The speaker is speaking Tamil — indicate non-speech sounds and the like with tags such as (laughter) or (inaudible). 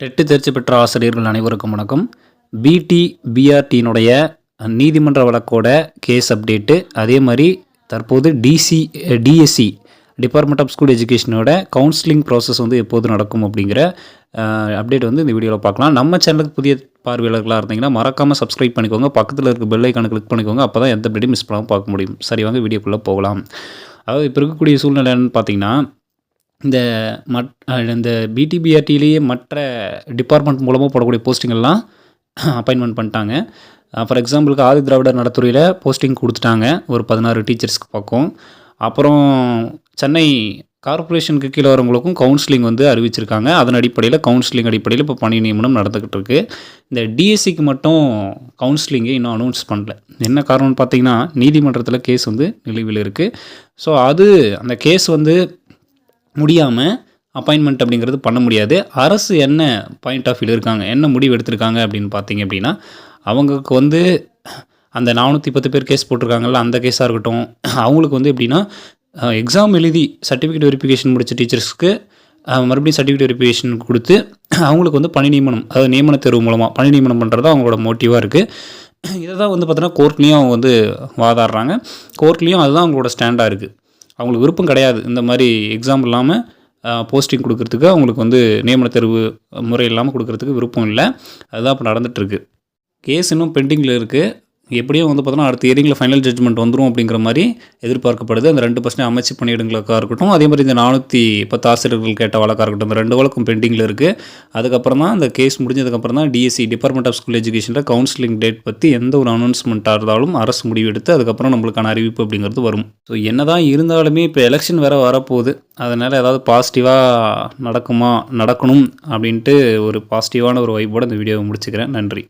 டெட்டு தேர்ச்சி பெற்ற ஆசிரியர்கள் அனைவருக்கும் வணக்கம். பிடி பிஆர்டியினுடைய நீதிமன்ற வழக்கோட கேஸ் அப்டேட்டு அதே மாதிரி தற்போது DC DSC department of school எஜுகேஷனோட counselling process வந்து எப்போது நடக்கும் அப்படிங்கிற அப்டேட் வந்து இந்த வீடியோவில் பார்க்கலாம். நம்ம சேனலுக்கு புதிய பார்வையாளர்களாக இருந்தீங்கன்னா மறக்காமல் சப்ஸ்கிரைப் பண்ணிக்கோங்க. பக்கத்தில் இருக்க பெல் ஐக்கானை கிளிக் பண்ணிக்கோங்க. அப்போ தான் எந்த அப்டேட்டும் மிஸ் பண்ணாமல் பார்க்க முடியும். சரி வாங்க வீடியோக்குள்ளே போகலாம். அதாவது இப்போ இருக்கக்கூடிய சூழ்நிலை என்னன்னு பார்த்தீங்கன்னா இந்த மட் இந்த பிடிபிஆர்டிலேயே மற்ற டிபார்ட்மெண்ட் மூலமாக போடக்கூடிய போஸ்டிங்கெல்லாம் அப்பாயின்மெண்ட் (coughs) பண்ணிட்டாங்க. ஃபார் எக்ஸாம்பிளுக்கு ஆதி திராவிடர் நடத்துறையில் போஸ்டிங் கொடுத்துட்டாங்க. ஒரு பதினாறு டீச்சர்ஸ்க்கு பக்கம். அப்புறம் சென்னை கார்ப்பரேஷனுக்கு கீழே வரவங்களுக்கும் கவுன்சிலிங் வந்து அறிவிச்சிருக்காங்க. அதன் அடிப்படையில் கவுன்சிலிங் அடிப்படையில் இப்போ பணி நியமனம் நடந்துக்கிட்டு இருக்கு. இந்த டிஎஸ்சிக்கு மட்டும் கவுன்சிலிங்கை இன்னும் அனௌன்ஸ் பண்ணல. என்ன காரணம்னு பார்த்தீங்கன்னா நீதிமன்றத்தில் கேஸ் வந்து நிலுவையில் இருக்குது ஸோ அது அந்த கேஸ் வந்து முடியாமல் அப்பாயின்மெண்ட் அப்படிங்கிறது பண்ண முடியாது. அரசு என்ன பாயிண்ட் ஆஃப் வியூ இருக்காங்க? என்ன முடிவு எடுத்திருக்காங்க அப்படின்னு பார்த்தீங்க அப்படின்னா அவங்களுக்கு வந்து அந்த நானூற்றி பத்து பேர் கேஸ் போட்டிருக்காங்கல்ல அந்த கேஸாக இருக்கட்டும். அவங்களுக்கு வந்து எப்படின்னா எக்ஸாம் எழுதி சர்டிஃபிகேட் வெரிஃபிகேஷன் முடித்த டீச்சர்ஸ்க்கு மறுபடியும் சர்டிஃபிகேட் வெரிஃபிகேஷன் கொடுத்து அவங்களுக்கு வந்து பணி நியமனம் அதாவது நியமன தேர்வு மூலமாக பணி நியமனம் பண்ணுறது அவங்களோட மோட்டிவாக இருக்குது இதை தான் வந்து பார்த்தோன்னா கோர்ட்லேயும் அவங்க வந்து வாதாடுறாங்க. கோர்ட்லேயும் அதுதான் அவங்களோட ஸ்டாண்டாக இருக்குது அவங்களுக்கு விருப்பம் கிடையாது. இந்த மாதிரி எக்ஸாம் இல்லாமல் போஸ்டிங் கொடுக்கறதுக்கு அவங்களுக்கு வந்து நியமன தேர்வு முறை இல்லாமல் கொடுக்கறதுக்கு விருப்பம் இல்லை. அதுதான் இப்போ நடந்துகிட்ருக்கு கேஸ் இன்னும் பெண்டிங்கில் இருக்குது எப்படியும் வந்து பார்த்தோன்னா அடுத்த இயரிங்கில் ஃபைனல் ஜட்ஜ்மெண்ட் வந்துடும் அப்படிங்கிற மாதிரி எதிர்பார்க்கப்படுது. அந்த ரெண்டு பர்சன்ட் அமைச்சு பணியிடங்களுக்காக இருக்கட்டும். அதே மாதிரி இந்த நானூற்றி பத்து ஆசிரியர்கள் கேட்ட வழக்காக இருக்கட்டும் இந்த ரெண்டு வழக்கும் பெண்டிங்கில் இருக்குது அதுக்கப்புறம் தான் அந்த கேஸ் முடிஞ்சதுக்கப்புறம் தான் டிஎஸ்சி டிபார்ட்மெண்ட் ஆஃப் ஸ்கூல் எஜுகேஷனில் கவுன்சிலிங் டேட் பற்றி எந்த ஒரு அனௌன்ஸ்மெண்ட்டாக இருந்தாலும் அரசு முடிவு எடுத்து அதுக்கப்புறம் நம்மளுக்கான அறிவிப்பு அப்படிங்கிறது வரும். ஸோ என்ன தான் இருந்தாலுமே இப்போ எலெக்ஷன் வேறு வரப்போகுது. அதனால் ஏதாவது பாசிட்டிவாக நடக்குமா நடக்கணும் அப்படின்ட்டு ஒரு பாசிட்டிவான ஒரு வைப்போட இந்த வீடியோவை முடிச்சுக்கிறேன். நன்றி.